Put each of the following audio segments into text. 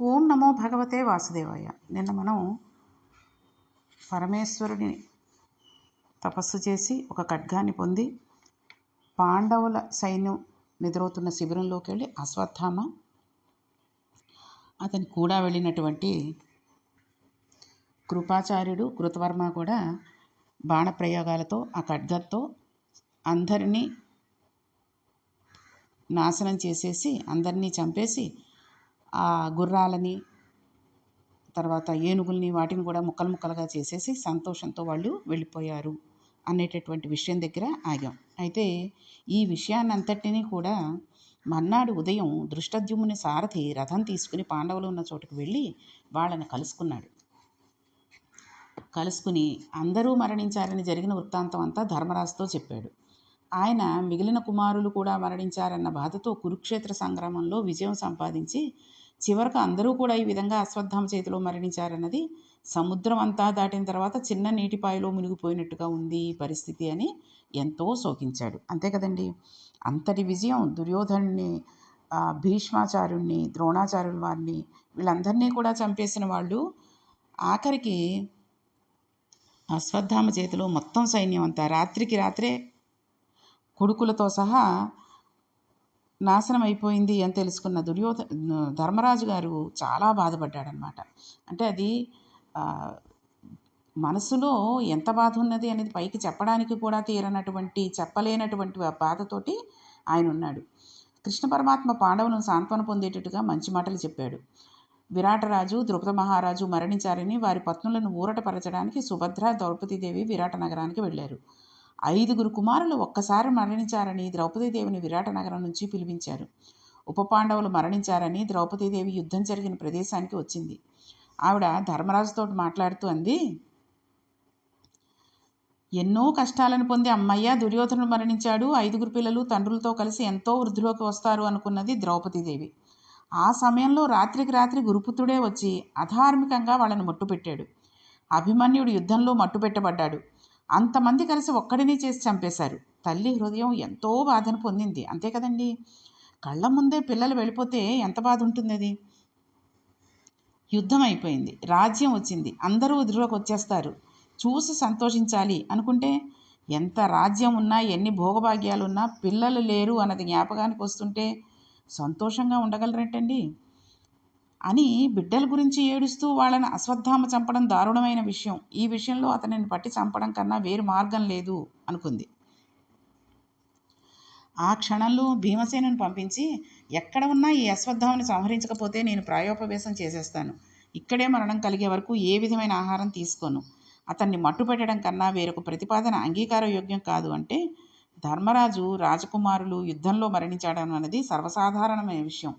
ఓం నమో భగవతే వాసుదేవాయ. నిన్న మనం పరమేశ్వరుని తపస్సు చేసి ఒక ఖడ్గాన్ని పొంది పాండవుల సైన్యం నిద్రవుతున్న శిబిరంలోకి వెళ్ళి అశ్వత్థామ అతని కూడా వెళ్ళినటువంటి కృపాచార్యుడు కృతవర్మ కూడా బాణప్రయోగాలతో ఆ ఖడ్గంతో అందరినీ నాశనం చేసేసి అందరినీ చంపేసి గుర్రాలని తర్వాత ఏనుగుల్ని వాటిని కూడా ముక్కలు ముక్కలుగా చేసేసి సంతోషంతో వాళ్ళు వెళ్ళిపోయారు అనేటటువంటి విషయం దగ్గర ఆగాం. అయితే ఈ విషయాన్నంతటినీ కూడా మన్నాడు ఉదయం దృష్టద్యుమ్ని సారథి రథం తీసుకుని పాండవులు ఉన్న చోటుకు వెళ్ళి వాళ్ళని కలుసుకున్నాడు. కలుసుకుని అందరూ మరణించారని జరిగిన వృత్తాంతం అంతా ధర్మరాజుతో చెప్పాడు. ఆయన మిగిలిన కుమారులు కూడా మరణించారన్న బాధతో కురుక్షేత్ర సంగ్రామంలో విజయం సంపాదించి చివరకు అందరూ కూడా ఈ విధంగా అశ్వత్థామ చేతిలో మరణించారన్నది సముద్రం అంతా దాటిన తర్వాత చిన్న నీటిపాయలో మునిగిపోయినట్టుగా ఉంది ఈ పరిస్థితి అని ఎంతో శోకించాడు. అంతే కదండి? అంతటి విజయం దుర్యోధనుని భీష్మాచార్యుణ్ణి ద్రోణాచార్యుల వారిని వీళ్ళందరినీ కూడా చంపేసిన వాళ్ళు ఆఖరికి అశ్వత్థామ చేతిలో మొత్తం సైన్యం అంతా రాత్రికి రాత్రే కొడుకులతో సహా నాశనం అయిపోయింది అని తెలుసుకున్న దుర్యోధ ధర్మరాజు గారు చాలా బాధపడ్డాడనమాట అంటే అది మనసులో ఎంత బాధ ఉన్నది అనేది పైకి చెప్పడానికి కూడా తీరనటువంటి చెప్పలేనటువంటి బాధతోటి ఆయన ఉన్నాడు. కృష్ణ పరమాత్మ పాండవులను సాంత్వన పొందేటట్టుగా మంచి మాటలు చెప్పాడు. విరాటరాజు ద్రుపద మహారాజు మరణించారని వారి పత్నులను ఊరటపరచడానికి సుభద్ర ద్రౌపదీదేవి విరాట నగరానికి వెళ్ళారు. ఐదుగురు కుమారులు ఒక్కసారి మరణించారని ద్రౌపదీదేవిని విరాట నగరం నుంచి పిలిపించారు. ఉప పాండవులు మరణించారని ద్రౌపదీదేవి యుద్ధం జరిగిన ప్రదేశానికి వచ్చింది. ఆవిడ ధర్మరాజుతో మాట్లాడుతూ అంది ఎన్నో కష్టాలను పొంది అమ్మయ్య దుర్యోధనుడు మరణించాడు. ఐదుగురు పిల్లలు తండ్రులతో కలిసి ఎంతో వృద్ధిలోకి వస్తారు అనుకున్నది ద్రౌపదీదేవి ఆ సమయంలో రాత్రికి రాత్రి గురుపుత్రుడే వచ్చి అధార్మికంగా వాళ్ళని మట్టుపెట్టాడు. అభిమన్యుడు యుద్ధంలో మట్టుపెట్టబడ్డాడు. అంతమంది కలిసి ఒక్కడిని చేసి చంపేశారు. తల్లి హృదయం ఎంతో బాధను పొందింది. అంతే కదండి? కళ్ళ ముందే పిల్లలు వెళ్ళిపోతే ఎంత బాధ ఉంటుంది అది యుద్ధం అయిపోయింది. రాజ్యం వచ్చింది. అందరూ వదిలిలోకి వచ్చేస్తారు. చూసి సంతోషించాలి అనుకుంటే ఎంత రాజ్యం ఉన్నా ఎన్ని భోగభాగ్యాలున్నా పిల్లలు లేరు అన్నది జ్ఞాపకానికి వస్తుంటే సంతోషంగా ఉండగలరేంటండి? అని బిడ్డల గురించి ఏడుస్తూ వాళ్ళని అశ్వత్థామ చంపడం దారుణమైన విషయం. ఈ విషయంలో అతనిని పట్టి చంపడం కన్నా వేరు మార్గం లేదు అనుకుంది. ఆ క్షణంలో భీమసేనుని పంపించి ఎక్కడ ఉన్నా ఈ అశ్వత్థామని సంహరించకపోతే నేను ప్రాయోపవేశం చేసేస్తాను. ఇక్కడే మరణం కలిగే వరకు ఏ విధమైన ఆహారం తీసుకోను. అతన్ని మట్టు పెట్టడం కన్నా వేరొక ప్రతిపాదన అంగీకార యోగ్యం కాదు అంటే ధర్మరాజు రాజకుమారులు యుద్ధంలో మరణించడం అనేది సర్వసాధారణమైన విషయం.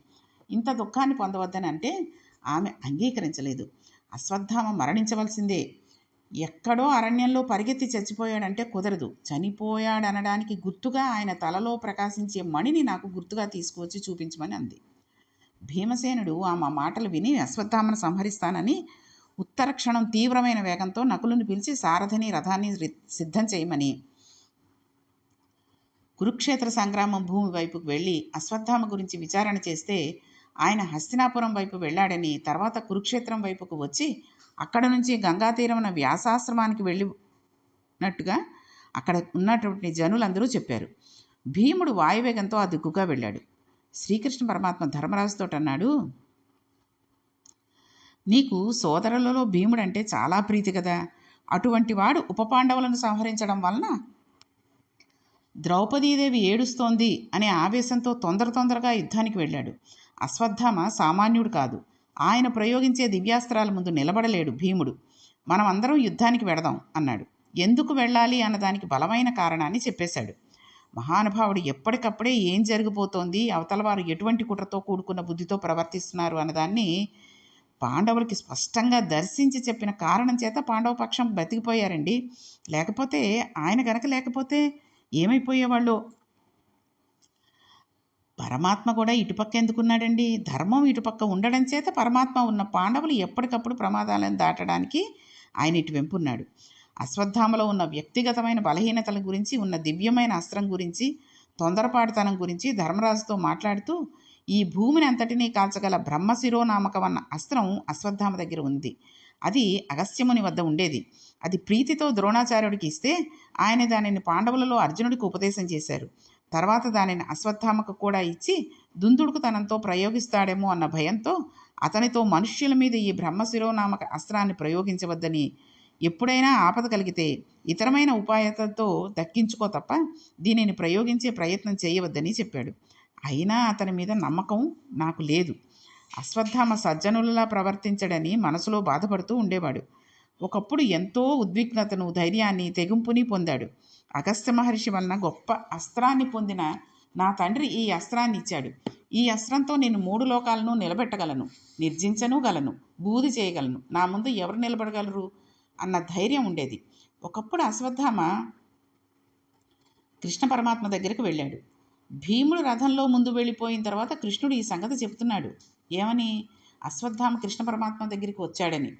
ఇంత దుఃఖాన్ని పొందవద్దని అంటే ఆమె అంగీకరించలేదు. అశ్వత్థామ మరణించవలసిందే. ఎక్కడో అరణ్యంలో పరిగెత్తి చచ్చిపోయాడంటే కుదరదు. చనిపోయాడనడానికి గుర్తుగా ఆయన తలలో ప్రకాశించే మణిని నాకు గుర్తుగా తీసుకువచ్చి చూపించమని అంది. భీమసేనుడు ఆమె మాటలు విని అశ్వత్థామను సంహరిస్తానని ఉత్తర క్షణం తీవ్రమైన వేగంతో నకులుని పిలిచి సారథిని రథాన్ని సిద్ధం చేయమని కురుక్షేత్ర సంగ్రామం భూమి వైపుకు వెళ్ళి అశ్వత్థామ గురించి విచారణ చేస్తే ఆయన హస్తినాపురం వైపు వెళ్ళాడని తర్వాత కురుక్షేత్రం వైపుకు వచ్చి అక్కడ నుంచి గంగా తీరమున వ్యాసాశ్రమానికి వెళ్ళినట్టుగా అక్కడ ఉన్నటువంటి జనులందరూ చెప్పారు. భీముడు వాయువేగంతో ఆ దిక్కుగా వెళ్ళాడు. శ్రీకృష్ణ పరమాత్మ ధర్మరాజుతో అన్నాడు నీకు సోదరులలో భీముడు అంటే చాలా ప్రీతి కదా. అటువంటి వాడు ఉపపాండవులను సంహరించడం వలన ద్రౌపదీదేవి ఏడుస్తోంది అనే ఆవేశంతో తొందర తొందరగా యుద్ధానికి వెళ్ళాడు. అశ్వత్థామ సామాన్యుడు కాదు. ఆయన ప్రయోగించే దివ్యాస్త్రాల ముందు నిలబడలేడు భీముడు. మనం అందరం యుద్ధానికి వెడదాం అన్నాడు. ఎందుకు వెళ్ళాలి అన్నదానికి బలమైన కారణాన్ని చెప్పేశాడు. మహానుభావుడు ఎప్పటికప్పుడే ఏం జరిగిపోతోంది అవతల వారు ఎటువంటి కుట్రతో కూడుకున్న బుద్ధితో ప్రవర్తిస్తున్నారు అన్నదాన్ని పాండవులకి స్పష్టంగా దర్శించి చెప్పిన కారణం చేత పాండవ పక్షం బతికిపోయారండి. లేకపోతే ఆయన గనక లేకపోతే ఏమైపోయేవాళ్ళు? పరమాత్మ కూడా ఇటుపక్క ఎందుకున్నాడండి? ధర్మం ఇటుపక్క ఉండడం చేత పరమాత్మ ఉన్న పాండవులు ఎప్పటికప్పుడు ప్రమాదాలను దాటడానికి ఆయన ఇటు వెంపున్నాడు అశ్వత్థామలో ఉన్న వ్యక్తిగతమైన బలహీనతల గురించి ఉన్న దివ్యమైన అస్త్రం గురించి తొందరపాటుతనం గురించి ధర్మరాజుతో మాట్లాడుతూ ఈ భూమిని అంతటినీ కాల్చగల బ్రహ్మశిరోనామకం అన్న అస్త్రం అశ్వత్థామ దగ్గర ఉంది. అది అగస్త్యముని వద్ద ఉండేది. అది ప్రీతితో ద్రోణాచార్యుడికి ఇస్తే ఆయన దానిని పాండవులలో అర్జునుడికి ఉపదేశం చేశారు. తర్వాత దానిని అశ్వత్థామకు కూడా ఇచ్చి దుందుడుకు తనంతో ప్రయోగిస్తాడేమో అన్న భయంతో అతనితో మనుష్యుల మీద ఈ బ్రహ్మశిరోనామక అస్త్రాన్ని ప్రయోగించవద్దని ఎప్పుడైనా ఆపద కలిగితే ఇతరమైన ఉపాయతతో దక్కించుకో తప్ప దీనిని ప్రయోగించే ప్రయత్నం చేయవద్దని చెప్పాడు. అయినా అతని మీద నమ్మకం నాకు లేదు. అశ్వత్థామ సజ్జనులలా ప్రవర్తించడని మనసులో బాధపడుతూ ఉండేవాడు. ఒకప్పుడు ఎంతో ఉద్విగ్నతను ధైర్యాన్ని తెగింపుని పొందాడు. అగస్త్య మహర్షి వలన గొప్ప అస్త్రాన్ని పొందిన నా తండ్రి ఈ అస్త్రాన్ని ఇచ్చాడు. ఈ అస్త్రంతో నేను మూడు లోకాలను నిలబెట్టగలను నిర్జించను గలను బూది చేయగలను. నా ముందు ఎవరు నిలబడగలరు? అన్న ధైర్యం ఉండేది. ఒకప్పుడు అశ్వత్థామ కృష్ణ పరమాత్మ దగ్గరికి వెళ్ళాడు. భీముడు రథంలో ముందు వెళ్ళిపోయిన తర్వాత కృష్ణుడు ఈ సంగతి చెప్తున్నాడు ఏమని? అశ్వత్థామ కృష్ణ పరమాత్మ దగ్గరికి వచ్చాడని.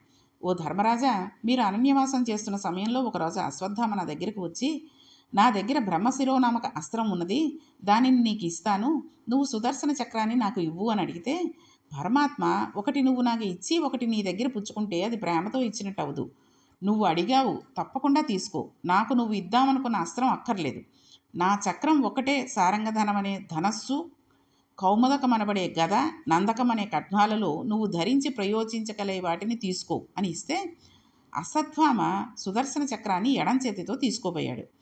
ఓ ధర్మరాజా మీరు అనన్యవాసం చేస్తున్న సమయంలో ఒకరోజు అశ్వత్థామ నా దగ్గరికి వచ్చి నా దగ్గర బ్రహ్మశిరోనామక అస్త్రం ఉన్నది దానిని నీకు ఇస్తాను నువ్వు సుదర్శన చక్రాన్ని నాకు ఇవ్వు అని అడిగితే పరమాత్మ ఒకటి నువ్వు నాకు ఇచ్చి ఒకటి నీ దగ్గర పుచ్చుకుంటే అది ప్రేమతో ఇచ్చినట్టు అవదు నువ్వు అడిగావు తప్పకుండా తీసుకో. నాకు నువ్వు ఇద్దామనుకున్న అస్త్రం అక్కర్లేదు. నా చక్రం ఒకటే సారంగధనమనే ధనస్సు ధనస్సు కౌమదకమనబడే గద నందకం అనే కట్నాలలో నువ్వు ధరించి ప్రయోజించగలే వాటిని తీసుకో అని ఇస్తే అసత్వామ సుదర్శన చక్రాన్ని ఎడం చేతితో తీసుకోబోయాడు.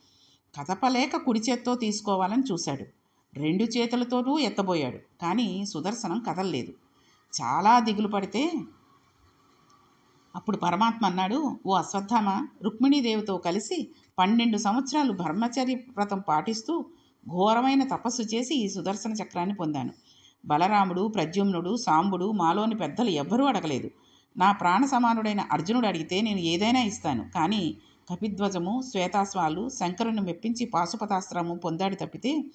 కదపలేక కుడి చేత్తో తీసుకోవాలని చూశాడు. రెండు చేతులతోనూ ఎత్తబోయాడు కానీ సుదర్శనం కదలలేదు. చాలా దిగులు పడితే అప్పుడు పరమాత్మ అన్నాడు ఓ అశ్వత్థామ రుక్మిణీదేవితో కలిసి పన్నెండు సంవత్సరాలు బ్రహ్మచర్య వ్రతం పాటిస్తూ ఘోరమైన తపస్సు చేసి ఈ సుదర్శన చక్రాన్ని పొందాను. బలరాముడు ప్రద్యుమ్నుడు సాంబుడు మాలోని పెద్దలు ఎవ్వరూ అడగలేదు. నా ప్రాణ సమానుడైన అర్జునుడు అడిగితే నేను ఏదైనా ఇస్తాను కానీ కపిధ్వజము శ్వేతాశ్వాలు శంకరుని మెప్పించి పాశుపతాస్త్రము పొందాడు తప్పితే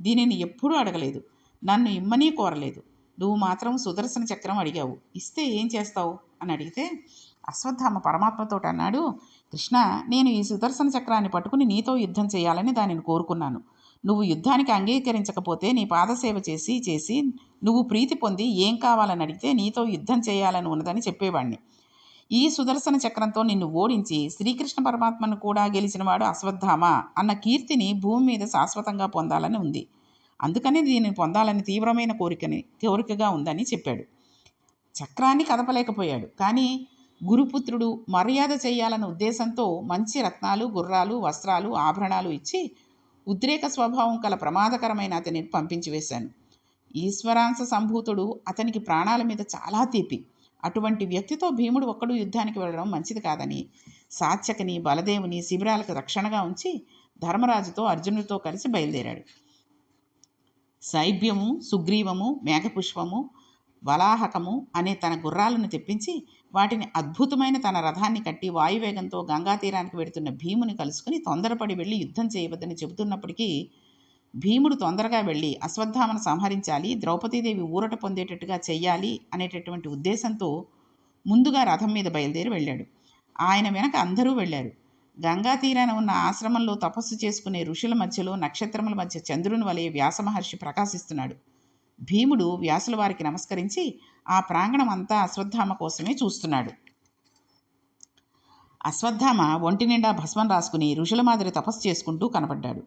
దీనిని ఎప్పుడూ అడగలేదు. నన్ను ఇమ్మనీ కోరలేదు. నువ్వు మాత్రం సుదర్శన చక్రం అడిగావు. ఇస్తే ఏం చేస్తావు? అని అడిగితే అశ్వత్థామ పరమాత్మతో అన్నాడు కృష్ణ నేను ఈ సుదర్శన చక్రాన్ని పట్టుకుని నీతో యుద్ధం చేయాలని దానిని కోరుకున్నాను. నువ్వు యుద్ధానికి అంగీకరించకపోతే నీ పాదసేవ చేసి చేసి నువ్వు ప్రీతి పొంది ఏం కావాలని అడిగితే నీతో యుద్ధం చేయాలని ఉన్నదని చెప్పేవాడిని ఈ సుదర్శన చక్రంతో నిన్ను ఓడించి శ్రీకృష్ణ పరమాత్మను కూడా గెలిచినవాడు అశ్వత్థామ అన్న కీర్తిని భూమి మీద శాశ్వతంగా పొందాలని ఉంది. అందుకని దీనిని పొందాలని తీవ్రమైన కోరికని కోరికగా ఉందని చెప్పాడు. చక్రాన్ని కదపలేకపోయాడు. కానీ గురుపుత్రుడు మర్యాద చేయాలన్న ఉద్దేశంతో మంచి రత్నాలు గుర్రాలు వస్త్రాలు ఆభరణాలు ఇచ్చి ఉద్రేక స్వభావం కల ప్రమాదకరమైన అతనిని పంపించి వేశాను. ఈశ్వరాంశ సంభూతుడు అతనికి ప్రాణాల మీద చాలా తీపి. అటువంటి వ్యక్తితో భీముడు ఒక్కడు యుద్ధానికి వెళ్ళడం మంచిది కాదని సాత్యకని బలదేవుని శిబిరాలకు రక్షణగా ఉంచి ధర్మరాజుతో అర్జునుడితో కలిసి బయలుదేరాడు. శైభ్యము సుగ్రీవము మేఘపుష్పము వలాహకము అనే తన గుర్రాలను తెప్పించి వాటిని అద్భుతమైన తన రథాన్ని కట్టి వాయువేగంతో గంగా తీరానికి వెడుతున్న భీముని కలుసుకుని తొందరపడి వెళ్ళి యుద్ధం చేయవద్దని చెబుతున్నప్పటికీ భీముడు తొందరగా వెళ్ళి అశ్వత్థామను సంహరించాలి ద్రౌపదీదేవి ఊరట పొందేటట్టుగా చెయ్యాలి అనేటటువంటి ఉద్దేశంతో ముందుగా రథం మీద బయలుదేరి వెళ్ళాడు. ఆయన వెనక అందరూ వెళ్ళారు. గంగా తీరాన ఉన్న ఆశ్రమంలో తపస్సు చేసుకునే ఋషుల మధ్యలో నక్షత్రముల మధ్య చంద్రుని వలె వ్యాసమహర్షి ప్రకాశిస్తున్నాడు. భీముడు వ్యాసుల వారికి నమస్కరించి ఆ ప్రాంగణం అంతా అశ్వత్థామ కోసమే చూస్తున్నాడు. అశ్వత్థామ ఒంటి నిండా భస్మం రాసుకుని ఋషుల మాదిరి తపస్సు చేసుకుంటూ కనపడ్డాడు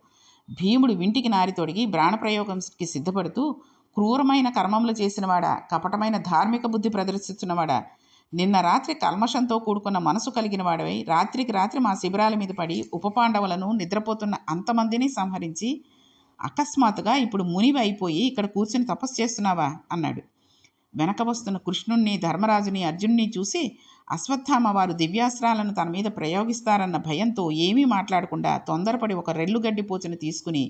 భీముడు వింటికి నారి తొడిగి ప్రాణప్రయోగంకి సిద్ధపడుతూ క్రూరమైన కర్మములు చేసినవాడా కపటమైన ధార్మిక బుద్ధి ప్రదర్శిస్తున్నవాడా నిన్న రాత్రి కల్మషంతో కూడుకున్న మనసు కలిగిన వాడవై రాత్రికి రాత్రి మా శిబిరాల మీద పడి ఉపపాండవులను నిద్రపోతున్న అంతమందిని సంహరించి అకస్మాత్తుగా ఇప్పుడు మునివి అయిపోయి ఇక్కడ కూర్చుని తపస్సు చేస్తున్నావా? అన్నాడు. వెనక వస్తున్న కృష్ణుణ్ణి ధర్మరాజుని అర్జున్ని చూసి అశ్వత్థామ వారు దివ్యాస్త్రాలను తన మీద ప్రయోగిస్తారన్న భయంతో ఏమీ మాట్లాడకుండా తొందరపడి ఒక రెల్లుగడ్డి పూచను తీసుకుని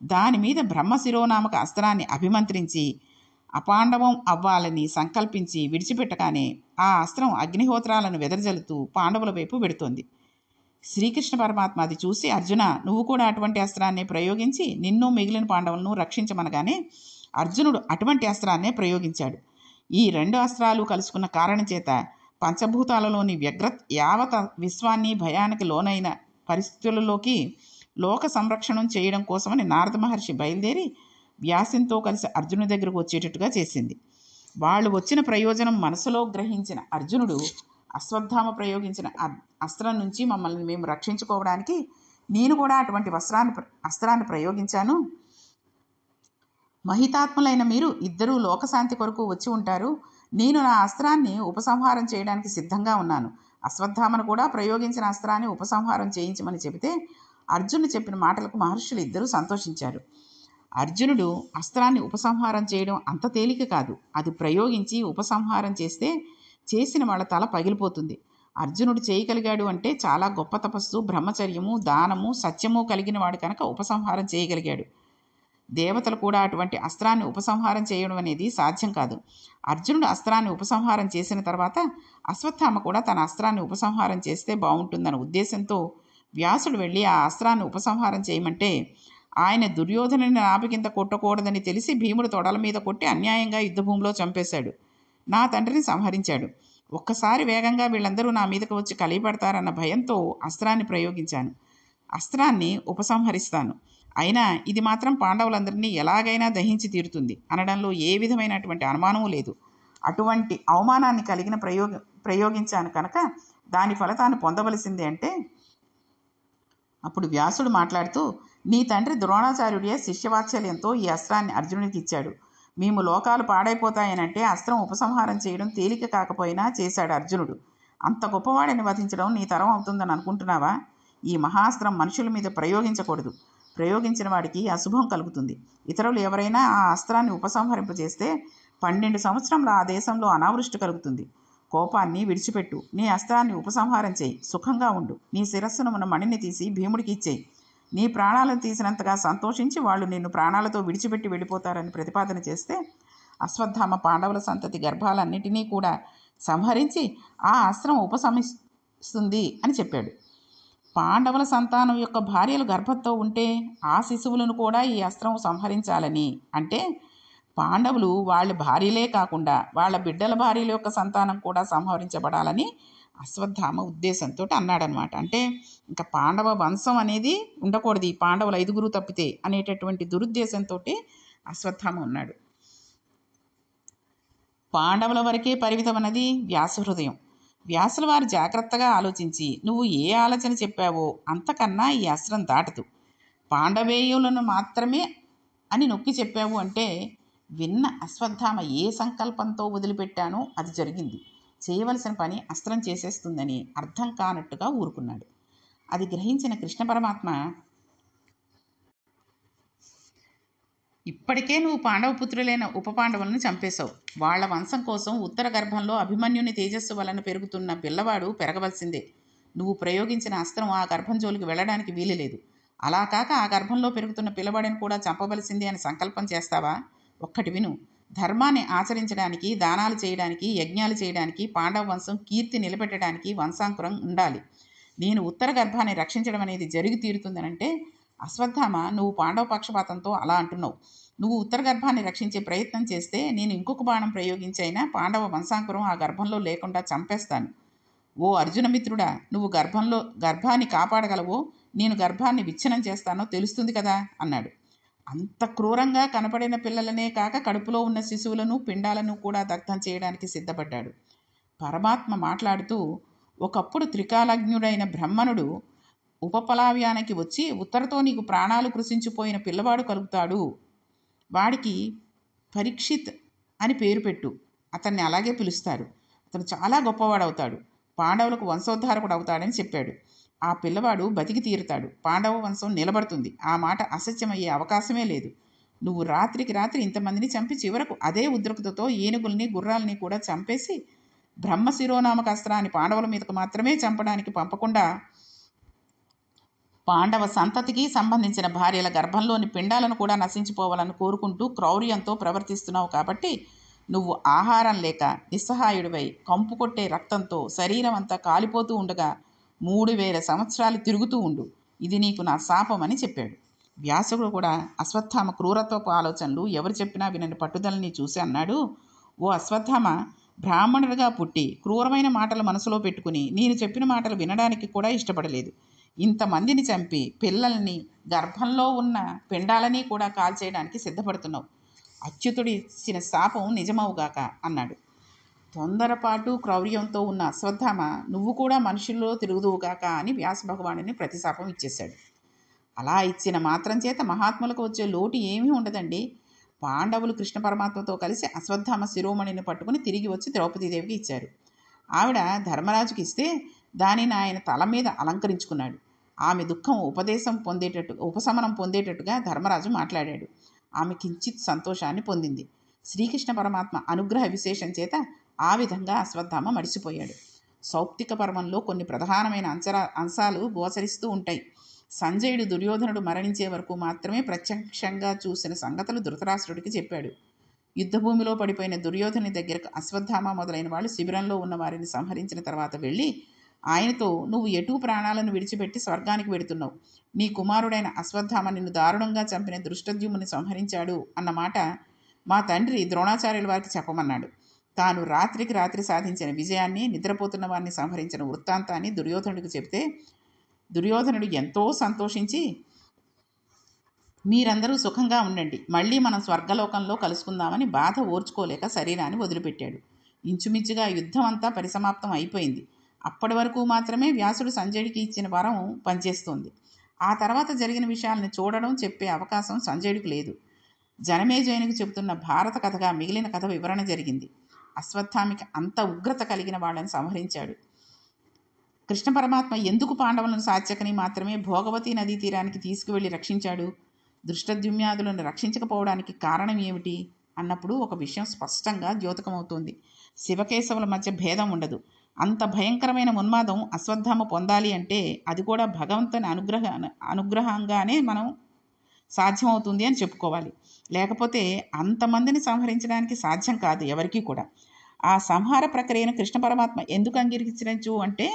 దాని మీద బ్రహ్మశిరోనామక అస్త్రాన్ని అభిమంత్రించి అపాండవం అవ్వాలని సంకల్పించి విడిచిపెట్టగానే ఆ అస్త్రం అగ్నిహోత్రాలను వెదరజల్లుతూ పాండవుల వైపు వెడుతోంది. శ్రీకృష్ణ పరమాత్మ అది చూసి అర్జున నువ్వు కూడా అటువంటి అస్త్రాన్ని ప్రయోగించి నిన్ను మిగిలిన పాండవులను రక్షించమనగానే అర్జునుడు అటువంటి అస్త్రాన్నే ప్రయోగించాడు. ఈ రెండు అస్త్రాలు కలుసుకున్న కారణం చేత పంచభూతాలలోని వ్యగ్రత్ యావత విశ్వాన్ని భయానికి లోనైన పరిస్థితులలోకి లోక సంరక్షణం చేయడం కోసమని నారద మహర్షి బయలుదేరి వ్యాసంతో కలిసి అర్జునుడి దగ్గరకు వచ్చేటట్టుగా చేసింది. వాళ్ళు వచ్చిన ప్రయోజనం మనసులో గ్రహించిన అర్జునుడు అశ్వత్థామ ప్రయోగించిన అస్త్రం నుంచి మమ్మల్ని మేము రక్షించుకోవడానికి నేను కూడా అటువంటి వస్త్రాన్ని అస్త్రాన్ని ప్రయోగించాను. మహితాత్ములైన మీరు ఇద్దరూ లోకశాంతి కొరకు వచ్చి ఉంటారు. నేను నా అస్త్రాన్ని ఉపసంహారం చేయడానికి సిద్ధంగా ఉన్నాను. అశ్వత్థామను కూడా ప్రయోగించిన అస్త్రాన్ని ఉపసంహారం చేయించమని చెబితే అర్జునుడు చెప్పిన మాటలకు మహర్షులు ఇద్దరూ సంతోషించారు. అర్జునుడు అస్త్రాన్ని ఉపసంహారం చేయడం అంత తేలిక కాదు. అది ప్రయోగించి ఉపసంహారం చేస్తే చేసిన వాళ్ళ తల పగిలిపోతుంది. అర్జునుడు చేయగలిగాడు అంటే చాలా గొప్ప తపస్సు బ్రహ్మచర్యము దానము సత్యము కలిగిన వాడు కనుక ఉపసంహారం చేయగలిగాడు. దేవతలు కూడా అటువంటి అస్త్రాన్ని ఉపసంహారం చేయడం అనేది సాధ్యం కాదు. అర్జునుడు అస్త్రాన్ని ఉపసంహారం చేసిన తర్వాత అశ్వత్థామ కూడా తన అస్త్రాన్ని ఉపసంహారం చేస్తే బాగుంటుందన్న ఉద్దేశంతో వ్యాసుడు వెళ్ళి ఆ అస్త్రాన్ని ఉపసంహారం చేయమంటే ఆయన దుర్యోధనుని నాభి కింద కొట్టకూడదని తెలిసి భీముడు తొడల మీద కొట్టి అన్యాయంగా యుద్ధభూమిలో చంపేశాడు. నా తండ్రిని సంహరించాడు. ఒక్కసారి వేగంగా వీళ్ళందరూ నా మీదకు వచ్చి కలిపడతారన్న భయంతో అస్త్రాన్ని ప్రయోగించాను. అస్త్రాన్ని ఉపసంహరిస్తాను. అయినా ఇది మాత్రం పాండవులందరినీ ఎలాగైనా దహించి తీరుతుంది అనడంలో ఏ విధమైనటువంటి అనుమానము లేదు. అటువంటి అవమానాన్ని కలిగిన ప్రయోగ ప్రయోగించాను కనుక దాని ఫలితాన్ని పొందవలసిందే అంటే అప్పుడు వ్యాసుడు మాట్లాడుతూ నీ తండ్రి ద్రోణాచార్యుడే శిష్యవాత్సల్యంతో ఈ అస్త్రాన్ని అర్జునుడికి ఇచ్చాడు. మేము లోకాలు పాడైపోతాయనంటే అస్త్రం ఉపసంహారం చేయడం తేలిక కాకపోయినా చేశాడు అర్జునుడు. అంత గొప్పవాడిని వధించడం నీ తరం అవుతుందని అనుకుంటున్నావా? ఈ మహాస్త్రం మనుషుల మీద ప్రయోగించకూడదు. ప్రయోగించిన వాడికి అశుభం కలుగుతుంది. ఇతరులు ఎవరైనా ఆ అస్త్రాన్ని ఉపసంహరింపజేస్తే పన్నెండు సంవత్సరంలో ఆ దేశంలో అనావృష్టి కలుగుతుంది. కోపాన్ని విడిచిపెట్టు. నీ అస్త్రాన్ని ఉపసంహారం చేయి. సుఖంగా ఉండు. నీ శిరస్సును ఉన్న మణిని తీసి భీముడికి ఇచ్చేయి. నీ ప్రాణాలను తీసినంతగా సంతోషించి వాళ్ళు నిన్ను ప్రాణాలతో విడిచిపెట్టి వెళ్ళిపోతారని ప్రతిపాదన చేస్తే అశ్వత్థామ పాండవుల సంతతి గర్భాలన్నిటినీ కూడా సంహరించి ఆ అస్త్రం ఉపశమిస్తుంది అని చెప్పాడు. పాండవుల సంతానం యొక్క భార్యలు గర్భంతో ఉంటే ఆ శిశువులను కూడా ఈ అస్త్రం సంహరించాలని. అంటే పాండవులు వాళ్ళ భార్యలే కాకుండా వాళ్ళ బిడ్డల భార్యల యొక్క సంతానం కూడా సంహరించబడాలని అశ్వత్థామ ఉద్దేశంతో అన్నాడనమాట అంటే ఇంకా పాండవ వంశం అనేది ఉండకూడదు ఈ పాండవులు ఐదుగురు తప్పితే అనేటటువంటి దురుద్దేశంతో అశ్వత్థామ ఉన్నాడు. పాండవుల వరకే పరిమితం అన్నది వ్యాసహృదయం వ్యాసుల వారు జాగ్రత్తగా ఆలోచించి నువ్వు ఏ ఆలోచన చెప్పావో అంతకన్నా ఈ అస్త్రం దాటదు. పాండవేయులను మాత్రమే అని నొక్కి చెప్పావు అంటే విన్న అశ్వత్థామ ఏ సంకల్పంతో వదిలిపెట్టానో అది జరిగింది. చేయవలసిన పని అస్త్రం చేసేస్తుందని అర్థం కానట్టుగా ఊరుకున్నాడు. అది గ్రహించిన కృష్ణ పరమాత్మ ఇప్పటికే నువ్వు పాండవపుత్రులైన ఉప పాండవులను చంపేశావు. వాళ్ళ వంశం కోసం ఉత్తర గర్భంలో అభిమన్యుని తేజస్సు వలన పెరుగుతున్న పిల్లవాడు పెరగవలసిందే. నువ్వు ప్రయోగించిన అస్త్రం ఆ గర్భం జోలికి వెళ్ళడానికి వీలు లేదు అలా కాక ఆ గర్భంలో పెరుగుతున్న పిల్లవాడిని కూడా చంపవలసిందే అని సంకల్పం చేస్తావా? ఒక్కటి విను. ధర్మాన్ని ఆచరించడానికి దానాలు చేయడానికి యజ్ఞాలు చేయడానికి పాండవ వంశం కీర్తి నిలబెట్టడానికి వంశాంకురం ఉండాలి. నేను ఉత్తర గర్భాన్ని రక్షించడం అనేది జరిగి తీరుతుందనంటే అశ్వత్థామ నువ్వు పాండవ పక్షపాతంతో అలా అంటున్నావు. నువ్వు ఉత్తర గర్భాన్ని రక్షించే ప్రయత్నం చేస్తే నేను ఇంకొక బాణం ప్రయోగించైనా పాండవ వంశాంకురం ఆ గర్భంలో లేకుండా చంపేస్తాను. ఓ అర్జున మిత్రుడా నువ్వు గర్భంలో గర్భాన్ని కాపాడగలవో నేను గర్భాన్ని విచ్ఛిన్నం చేస్తానో తెలుస్తుంది కదా? అన్నాడు. అంత క్రూరంగా కనపడిన పిల్లలనే కాక కడుపులో ఉన్న శిశువులను పిండాలను కూడా దగ్ధం చేయడానికి సిద్ధపడ్డాడు. పరమాత్మ మాట్లాడుతూ ఒకప్పుడు త్రికాలజ్ఞుడైన బ్రహ్మణుడు ఉపపలావ్యానికి వచ్చి ఉత్తరతో నీకు ప్రాణాలు కృషించిపోయిన పిల్లవాడు కలుగుతాడు. వాడికి పరీక్షిత్ అని పేరు పెట్టు. అతన్ని అలాగే పిలుస్తారు. అతను చాలా గొప్పవాడవుతాడు. పాండవులకు వంశోద్ధారకుడు అవుతాడని చెప్పాడు. ఆ పిల్లవాడు బతికి తీరుతాడు. పాండవ వంశం నిలబడుతుంది. ఆ మాట అసత్యమయ్యే అవకాశమే లేదు. నువ్వు రాత్రికి రాత్రి ఇంతమందిని చంపి చివరకు అదే ఉద్రక్తతో ఏనుగుల్ని గుర్రాలని కూడా చంపేసి బ్రహ్మ శిరోనామక అస్త్రాన్ని పాండవుల మీదకు మాత్రమే చంపడానికి పంపకుండా పాండవ సంతతికి సంబంధించిన భార్యల గర్భంలోని పిండాలను కూడా నశించిపోవాలని కోరుకుంటూ క్రౌర్యంతో ప్రవర్తిస్తున్నావు కాబట్టి నువ్వు ఆహారం లేక నిస్సహాయుడివై కంపు కొట్టే రక్తంతో శరీరం అంతా కాలిపోతూ ఉండగా మూడు వేల సంవత్సరాలు తిరుగుతూ ఉండు. ఇది నీకు నా శాపమని చెప్పాడు. వ్యాసకుడు కూడా అశ్వత్థామ క్రూరత్వపు ఆలోచనలు ఎవరు చెప్పినా వినని పట్టుదలని చూసి అన్నాడు ఓ అశ్వత్థామ బ్రాహ్మణుడిగా పుట్టి క్రూరమైన మాటలు మనసులో పెట్టుకుని నేను చెప్పిన మాటలు వినడానికి కూడా ఇష్టపడలేదు. ఇంతమందిని చంపి పిల్లల్ని గర్భంలో ఉన్న పిండాలని కూడా కాల్చేయడానికి సిద్ధపడుతున్నావు. అచ్యుతుడి ఇచ్చిన శాపం నిజమవుగాక అన్నాడు. తొందరపాటు క్రౌర్యంతో ఉన్న అశ్వత్థామ నువ్వు కూడా మనుషుల్లో తిరుగుదువుగాక అని వ్యాస భగవానుని ప్రతిశాపం ఇచ్చేశాడు. అలా ఇచ్చిన మాత్రం చేత మహాత్ములకు వచ్చే లోటు ఏమీ ఉండదండి. పాండవులు కృష్ణ పరమాత్మతో కలిసి అశ్వత్థామ శిరోమణిని పట్టుకుని తిరిగి వచ్చి ద్రౌపదీదేవికి ఇచ్చారు. ఆవిడ ధర్మరాజుకి ఇస్తే దానిని ఆయన తల మీద అలంకరించుకున్నాడు. ఆమె దుఃఖం ఉపదేశం పొందేటట్టు ఉపశమనం పొందేటట్టుగా ధర్మరాజు మాట్లాడాడు. ఆమె కించిత్ సంతోషాన్ని పొందింది. శ్రీకృష్ణ పరమాత్మ అనుగ్రహ విశేషం చేత ఆ విధంగా అశ్వత్థామ మడిసిపోయాడు. సౌప్తిక పర్వంలో కొన్ని ప్రధానమైన అంచరా అంశాలు గోచరిస్తూ ఉంటాయి. సంజయుడు దుర్యోధనుడు మరణించే వరకు మాత్రమే ప్రత్యక్షంగా చూసిన సంగతులు ధృతరాష్ట్రుడికి చెప్పాడు. యుద్ధభూమిలో పడిపోయిన దుర్యోధని దగ్గరకు అశ్వత్థామ మొదలైన వాళ్ళు శిబిరంలో ఉన్న వారిని సంహరించిన తర్వాత వెళ్ళి ఆయనతో నువ్వు ఎటు ప్రాణాలను విడిచిపెట్టి స్వర్గానికి వెడుతున్నావు. నీ కుమారుడైన అశ్వత్థామ నిన్ను దారుణంగా చంపిన దృష్టద్యుముని సంహరించాడు అన్నమాట మా తండ్రి ద్రోణాచార్యుల వారికి చెప్పమన్నాడు. తాను రాత్రికి రాత్రి సాధించిన విజయాన్ని నిద్రపోతున్న వారిని సంహరించిన వృత్తాంతాన్ని దుర్యోధనుడికి చెబితే దుర్యోధనుడు ఎంతో సంతోషించి మీరందరూ సుఖంగా ఉండండి. మళ్ళీ మనం స్వర్గలోకంలో కలుసుకుందామని బాధ ఓర్చుకోలేక శరీరాన్ని వదిలిపెట్టాడు. ఇంచుమించుగా యుద్ధం అంతా పరిసమాప్తం అయిపోయింది. అప్పటి వరకు మాత్రమే వ్యాసుడు సంజయుడికి ఇచ్చిన వరం పనిచేస్తుంది. ఆ తర్వాత జరిగిన విషయాలను చూడడం చెప్పే అవకాశం సంజయుడికి లేదు. జనమేజయునికి చెబుతున్న భారత కథగా మిగిలిన కథ వివరణ జరిగింది. అశ్వత్థామికి అంత ఉగ్రత కలిగిన వాళ్ళని సంహరించాడు. కృష్ణ పరమాత్మ ఎందుకు పాండవులను సాత్యకని మాత్రమే భోగవతి నదీ తీరానికి తీసుకువెళ్ళి రక్షించాడు? దృష్టద్యుమ్యాదులను రక్షించకపోవడానికి కారణం ఏమిటి? అన్నప్పుడు ఒక విషయం స్పష్టంగా ద్యోతకమవుతుంది. శివకేశవుల మధ్య భేదం ఉండదు. అంత భయంకరమైన ఉన్మాదం అశ్వత్థామ పొందాలి అంటే అది కూడా భగవంతుని అనుగ్రహ అనుగ్రహంగానే మనం సాధ్యమవుతుంది అని చెప్పుకోవాలి. లేకపోతే అంతమందిని సంహరించడానికి సాధ్యం కాదు ఎవరికీ కూడా. ఆ సంహార ప్రక్రియను కృష్ణ పరమాత్మ ఎందుకు అంగీకరించు అంటే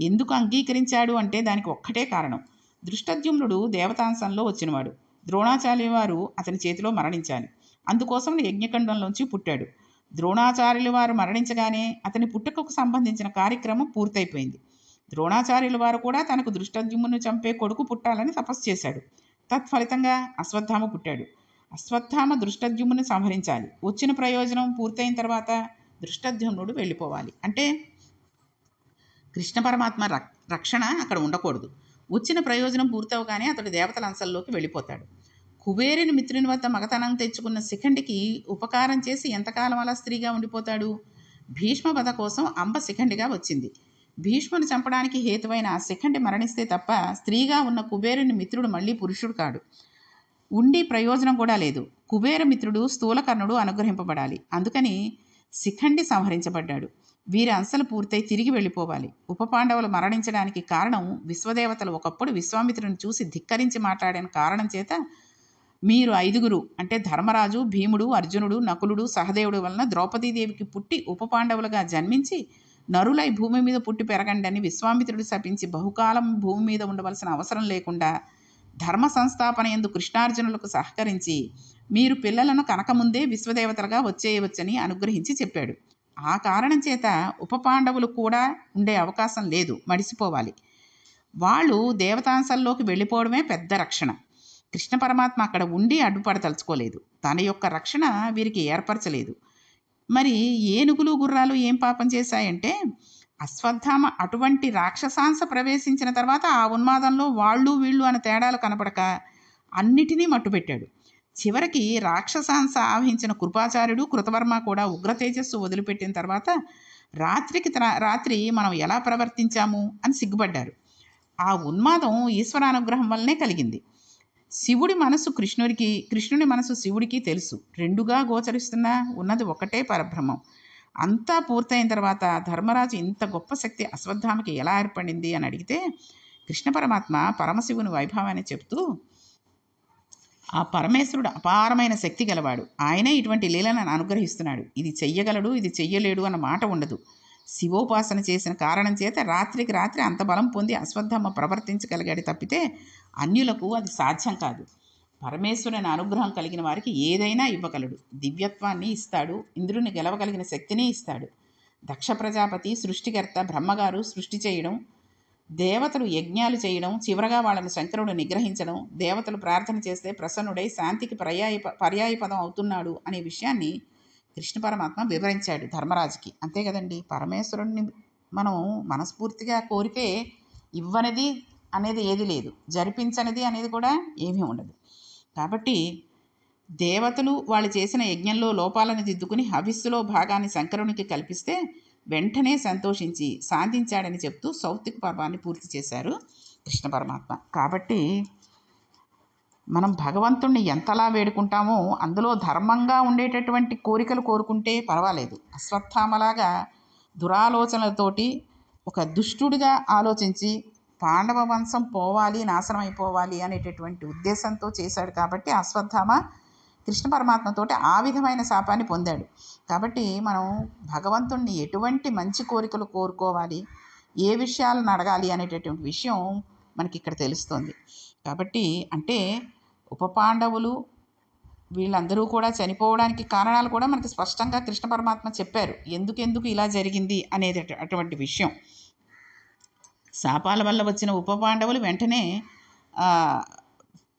ఎందుకు అంగీకరించాడు అంటే దానికి ఒక్కటే కారణం. దృష్టద్యుమ్నుడు దేవతాంశంలో వచ్చినవాడు. ద్రోణాచార్య వారు అతని చేతిలో మరణించాలి అందుకోసం యజ్ఞఖండంలోంచి పుట్టాడు. ద్రోణాచార్యులు వారు మరణించగానే అతని పుట్టుకకు సంబంధించిన కార్యక్రమం పూర్తయిపోయింది. ద్రోణాచార్యుల వారు కూడా తనకు దృష్టద్యుమ్ను చంపే కొడుకు పుట్టాలని తపస్సు చేశాడు. తత్ఫలితంగా అశ్వత్థామ పుట్టాడు. అశ్వత్థామ దృష్టద్యుమ్ను సంహరించాలి. వచ్చిన ప్రయోజనం పూర్తయిన తర్వాత దృష్టద్యుమ్నుడు వెళ్ళిపోవాలి. అంటే కృష్ణ పరమాత్మ రక్షణ అక్కడ ఉండకూడదు. వచ్చిన ప్రయోజనం పూర్తవగానే అతడు దేవతల అంశంలోకి వెళ్ళిపోతాడు. కుబేరుని మిత్రుని వద్ద మగతనం తెచ్చుకున్న శిఖండికి ఉపకారం చేసి ఎంతకాలం అలా స్త్రీగా ఉండిపోతాడు? భీష్మ వధ కోసం అంబ శిఖండిగా వచ్చింది. భీష్ముని చంపడానికి హేతువైన ఆ శిఖండి మరణిస్తే తప్ప స్త్రీగా ఉన్న కుబేరుని మిత్రుడు మళ్ళీ పురుషుడు కాడు. ఉండి ప్రయోజనం కూడా లేదు. కుబేర మిత్రుడు స్థూలకర్ణుడు అనుగ్రహింపబడాలి. అందుకని శిఖండి సంహరించబడ్డాడు. వీరి అంశలు పూర్తయి తిరిగి వెళ్ళిపోవాలి. ఉప పాండవులు మరణించడానికి కారణం విశ్వదేవతలు ఒకప్పుడు విశ్వామిత్రుని చూసి ధిక్కరించి మాట్లాడిన కారణం చేత మీరు ఐదుగురు అంటే ధర్మరాజు భీముడు అర్జునుడు నకులుడు సహదేవుడు వలన ద్రౌపదీదేవికి పుట్టి ఉపపాండవులుగా జన్మించి నరులై భూమి మీద పుట్టి పెరగండి అని విశ్వామిత్రుడు శపించి బహుకాలం భూమి మీద ఉండవలసిన అవసరం లేకుండా ధర్మ సంస్థాపన ఎందు కృష్ణార్జునులకు సహకరించి మీరు పిల్లలను కనకముందే విశ్వదేవతలుగా వచ్చేయవచ్చని అనుగ్రహించి చెప్పాడు. ఆ కారణం చేత ఉప పాండవులు కూడా ఉండే అవకాశం లేదు మడిసిపోవాలి. వాళ్ళు దేవతాంశంలోకి వెళ్ళిపోవడమే పెద్ద రక్షణ. కృష్ణ పరమాత్మ అక్కడ ఉండి అడ్డుపడతలుచుకోలేదు తన యొక్క రక్షణ వీరికి ఏర్పరచలేదు. మరి ఏనుగులు గుర్రాలు ఏం పాపం చేశాయంటే అశ్వత్థామ అటువంటి రాక్షసాంశ ప్రవేశించిన తర్వాత ఆ ఉన్మాదంలో వాళ్ళు వీళ్ళు అనే తేడాలు కనపడక అన్నిటినీ మట్టుపెట్టాడు. చివరికి రాక్షసాంశ ఆవహించిన కృపాచార్యుడు కృతవర్మ కూడా ఉగ్ర తేజస్సు వదిలిపెట్టిన తర్వాత రాత్రికి రాత్రి మనం ఎలా ప్రవర్తించాము అని సిగ్గుపడ్డారు. ఆ ఉన్మాదం ఈశ్వరానుగ్రహం వల్లనే కలిగింది. శివుడి మనసు కృష్ణుడికి కృష్ణుడి మనసు శివుడికి తెలుసు. రెండుగా గోచరిస్తున్న ఉన్నది ఒకటే పరబ్రహ్మం. అంతా పూర్తయిన తర్వాత ధర్మరాజు ఇంత గొప్ప శక్తి అశ్వత్థామకి ఎలా ఏర్పడింది అని అడిగితే కృష్ణ పరమాత్మ పరమశివుని వైభవాన్ని చెప్తూ ఆ పరమేశ్వరుడు అపారమైన శక్తి గలవాడు. ఆయనే ఇటువంటి లీలను అనుగ్రహిస్తున్నాడు. ఇది చెయ్యగలడు ఇది చెయ్యలేడు అన్న మాట ఉండదు. శివోపాసన చేసిన కారణం చేత రాత్రికి రాత్రి అంత బలం పొంది అశ్వత్థమ్మ ప్రవర్తించగలిగాడు తప్పితే అన్యులకు అది సాధ్యం కాదు. పరమేశ్వరుని అనుగ్రహం కలిగిన వారికి ఏదైనా ఇవ్వగలడు. దివ్యత్వాన్ని ఇస్తాడు. ఇంద్రుని గెలవగలిగిన శక్తిని ఇస్తాడు. దక్ష ప్రజాపతి సృష్టికర్త బ్రహ్మగారు సృష్టి చేయడం దేవతలు యజ్ఞాలు చేయడం చివరగా వాళ్ళని శంకరుడు నిగ్రహించడం దేవతలు ప్రార్థన చేస్తే ప్రసన్నుడై శాంతికి పర్యాయ పర్యాయపదం అవుతున్నాడు అనే విషయాన్ని కృష్ణ పరమాత్మ వివరించాడు ధర్మరాజుకి. అంతే కదండి? పరమేశ్వరుడిని మనం మనస్ఫూర్తిగా కోరితే ఇవ్వనిది అనేది ఏది లేదు. జరిపించనిది అనేది కూడా ఏమీ ఉండదు. కాబట్టి దేవతలు వాళ్ళు చేసిన యజ్ఞంలో లోపాలను దిద్దుకుని హవిస్సులో భాగాన్ని శంకరునికి కల్పిస్తే వెంటనే సంతోషించి సాధించాడని చెప్తూ సౌతిక పర్వాన్ని పూర్తి చేశారు కృష్ణ పరమాత్మ. కాబట్టి మనం భగవంతుణ్ణి ఎంతలా వేడుకుంటామో అందులో ధర్మంగా ఉండేటటువంటి కోరికలు కోరుకుంటే పర్వాలేదు. అశ్వత్థామలాగా దురాలోచనలతోటి ఒక దుష్టుడిగా ఆలోచించి పాండవ వంశం పోవాలి నాశనం అయిపోవాలి అనేటటువంటి ఉద్దేశంతో చేశాడు కాబట్టి అశ్వత్థామ కృష్ణ పరమాత్మతోటి ఆ విధమైన శాపాన్ని పొందాడు. కాబట్టి మనం భగవంతుణ్ణి ఎటువంటి మంచి కోరికలు కోరుకోవాలి ఏ విషయాలను అడగాలి అనేటటువంటి విషయం మనకి ఇక్కడ తెలుస్తుంది. కాబట్టి అంటే ఉప పాండవులు వీళ్ళందరూ కూడా చనిపోవడానికి కారణాలు కూడా మనకి స్పష్టంగా కృష్ణ పరమాత్మ చెప్పారు. ఎందుకెందుకు ఇలా జరిగింది అనేది అటువంటి విషయం. శాపాల వల్ల వచ్చిన ఉప పాండవులు వెంటనే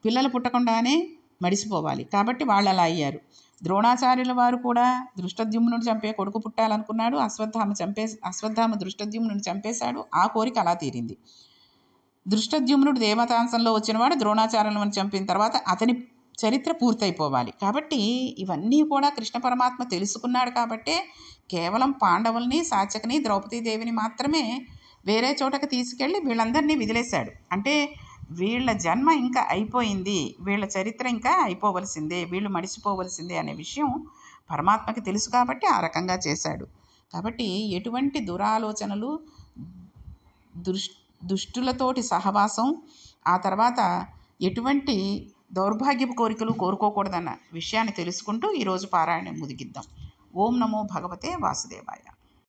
పిల్లలు పుట్టకుండానే మడిసిపోవాలి. కాబట్టి వాళ్ళు అలా అయ్యారు. ద్రోణాచార్యుల వారు కూడా దృష్టద్యుమ్నుడు చంపే కొడుకు పుట్టాలనుకున్నాడు. అశ్వత్థామ చంపే అశ్వత్థామ దృష్టద్యుమ్నుడు చంపేశాడు. ఆ కోరిక అలా తీరింది. దృష్టద్యుమ్నుడు దేవతాంశంలో వచ్చినవాడు ద్రోణాచార్యులను చంపిన తర్వాత అతని చరిత్ర పూర్తయిపోవాలి. కాబట్టి ఇవన్నీ కూడా కృష్ణ పరమాత్మ తెలుసుకున్నాడు కాబట్టే కేవలం పాండవుల్ని సాచకని ద్రౌపదీదేవిని మాత్రమే వేరే చోటకి తీసుకెళ్ళి వీళ్ళందరినీ విదిలేశాడు. అంటే వీళ్ళ జన్మ ఇంకా అయిపోయింది వీళ్ళ చరిత్ర ఇంకా అయిపోవలసిందే వీళ్ళు మడిసిపోవలసిందే అనే విషయం పరమాత్మకి తెలుసు కాబట్టి ఆ రకంగా చేశాడు. కాబట్టి ఎటువంటి దురాలోచనలు దృష్టి దుష్టులతోటి సహవాసం ఆ తర్వాత ఎటువంటి దౌర్భాగ్యపు కోరికలు కోరుకోకూడదన్న విషయాన్ని తెలుసుకుంటూ ఈరోజు పారాయణం ముదిగిద్దాం ఓం నమో భగవతే వాసుదేవాయ.